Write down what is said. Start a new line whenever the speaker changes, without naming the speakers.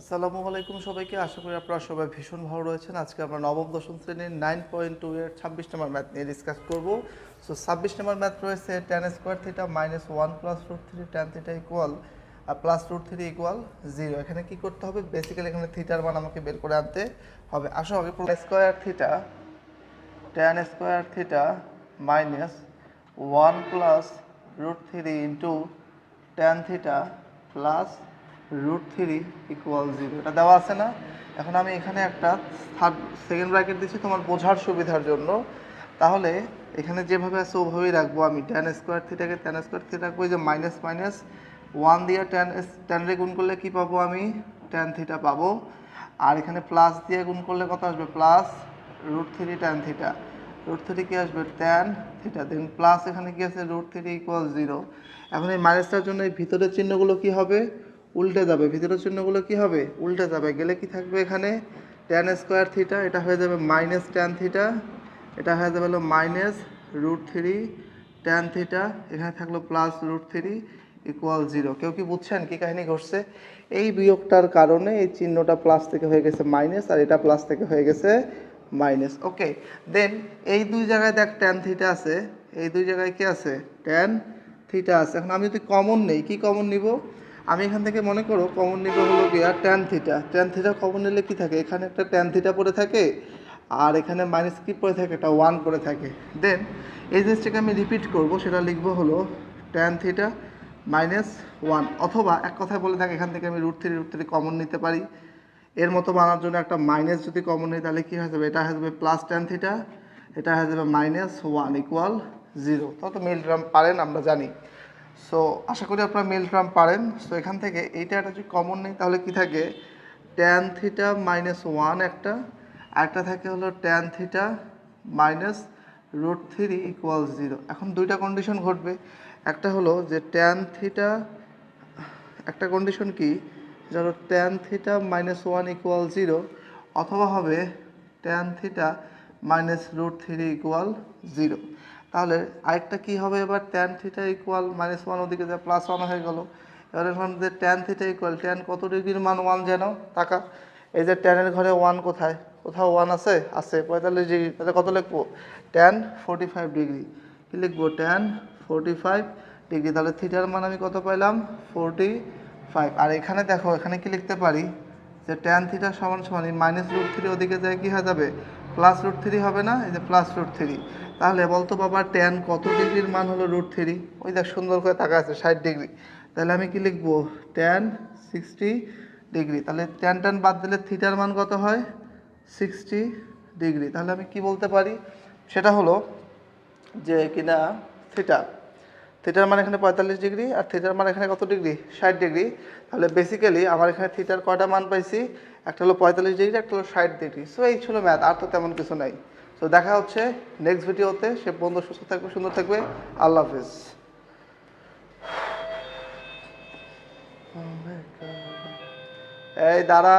আসসালামু আলাইকুম সবাইকে। আশা করি আপনারা সবাই ভীষণ ভালো রয়েছেন। আজকে আমরা নবম, দশম শ্রেণির নাইন পয়েন্ট টু এর ছাব্বিশ নম্বর ম্যাথ নিয়ে ডিসকাস করব। সো ছাব্বিশ নম্বর ম্যাথ রয়েছে tan square theta minus one plus root three tan theta equal plus root three equal zero এখানে কি করতে হবে? বেসিক্যালি এখানে থিটার মান আমাকে বের করে আনতে হবে। আসো আগে square theta tan square theta minus one plus root three into tan theta plus root three equal zero এটা দেওয়া আছে না? এখন আমি এখানে একটা থার্ড সেকেন্ড ব্র্যাকেট দিচ্ছি তোমার বোঝার সুবিধার জন্য। তাহলে এখানে যেভাবে আছে ওভাবেই রাখব আমি। টেন স্কোয়ার থিটাকে টেন স্কোয়ার থিটা রাখব যে মাইনাস মাইনাস ওয়ান দিয়ে টেন টেন রে গুণ করলে কী পাবো আমি? টেন থিটা পাবো। আর এখানে প্লাস দিয়ে গুণ করলে কত আসবে? Plus root three tan theta root three কী আসবে? টেন থিটা দেন প্লাস এখানে কি আছে? রুট থ্রি ইকুয়াল জিরো এখন এই মাইনাসটার জন্য এই ভিতরের চিহ্নগুলো কি হবে? উল্টে যাবে। ভিতরের চিহ্নগুলো কি হবে? উল্টে যাবে। গেলে কি থাকবে এখানে? টেন স্কোয়ার থিটা এটা হয়ে যাবে মাইনাস টেন থিটা এটা হয়ে যাবে হলো minus root three tan theta এখানে থাকল plus root three equal zero কেউ কি বুঝছেন কি কাহিনী ঘটছে? এই বিয়োগটার কারণে এই চিহ্নটা প্লাস থেকে হয়ে গেছে মাইনাস আর এটা প্লাস থেকে হয়ে গেছে মাইনাস ওকে দেন এই দুই জায়গায় দেখ ট্যান থিটা আছে। এই দুই জায়গায় কি আছে? ট্যান থিটা আছে। এখন আমি যদি কমন নেই, কি কমন নিব? আমি এখান থেকে মনে করো কমন নিব হলো আর tan theta tan theta common নিলে কি থাকে? এখানে একটা ট্যান থিটা পড়ে থাকে আর এখানে মাইনাস কি পড়ে থাকে? এটা ওয়ান পড়ে থাকে। দেন এই জিনিসটাকে আমি রিপিট করব, সেটা লিখব হলো ট্যান থিটা মাইনাস ওয়ান অথবা এক কথায় বলে থাকে, এখান থেকে আমি root three root three common নিতে পারি। এর মতো বানার জন্য একটা মাইনাস যদি কমন নিই, তাহলে কী হয়ে যাবে? এটা হয়ে যাবে প্লাস টেন থিটা এটা হয়ে যাবে মাইনাস ওয়ান ইকুয়াল জিরো তত মিল পারেন, আমরা জানি। সো আশা করি আপনারা মিল গ্রাম পারেন। সো এখান থেকে এইটা একটা যদি কমন নেই, তাহলে কি থাকে? ট্যান থিটা মাইনাস ওয়ান একটা আরেকটা থাকে হলো tan theta minus root three equal zero এখন দুইটা কন্ডিশন ঘটবে। একটা হলো যে ট্যান থিটা একটা কন্ডিশন কি? ধরো tan theta minus one equal zero অথবা হবে tan theta minus root three equal zero তাহলে আরেকটা কি হবে এবার? Tan theta equal minus one ওদিকে যা প্লাস ওয়ান হয়ে গেল। এবার এখন যে ট্যান থিটা ইকুয়াল ট্যান কত ডিগ্রির মান ওয়ান যেন? টাকা। এই যে ট্যানের ঘরে ওয়ান কোথায়? কোথাও ওয়ান আছে? আছে। পঁয়তাল্লিশ ডিগ্রি। তাহলে কত লিখব? Tan forty five degree. কী লিখব? Tan forty five degree. তাহলে থিটার মান আমি কত পাইলাম? ফোর্টি ফাইভ আর এখানে দেখো, এখানে কি লিখতে পারি? যে ট্যান থিটা সমান সমান মাইনাস রুট থ্রি ওদিকে যায় কি হয়ে যাবে? প্লাস রুট থ্রি হবে না? এই যে প্লাস রুট থ্রি তাহলে বলতো বাবা ট্যান কত ডিগ্রির মান হলো রুট থ্রি ওই দেখ, সুন্দর করে টাকা আছে, ষাট ডিগ্রি। তাহলে আমি কি লিখব? Tan sixty degree. তাহলে ট্যান ট্যান বাদ দিলে থিটার মান কত হয়? Sixty degree. তাহলে আমি কি বলতে পারি? সেটা হলো যে কিনা থিটা থিটার মান এখানে পঁয়তাল্লিশ ডিগ্রি আর থিটার মান এখানে কত ডিগ্রি? ষাট ডিগ্রি। তাহলে বেসিক্যালি আমার এখানে থিটার কয়টা মান পাইছি? একটা হলো পঁয়তাল্লিশ ডিগ্রি, একটা হলো ষাট ডিগ্রি। সো এই ছিল ম্যাথ আর তো তেমন কিছু নাই। সো দেখা হচ্ছে নেক্সট ভিডিওতে সে বন্ধু সুস্থ থাকবে, সুন্দর থাকবে। আল্লাহ হাফিজ। এই, দাঁড়া।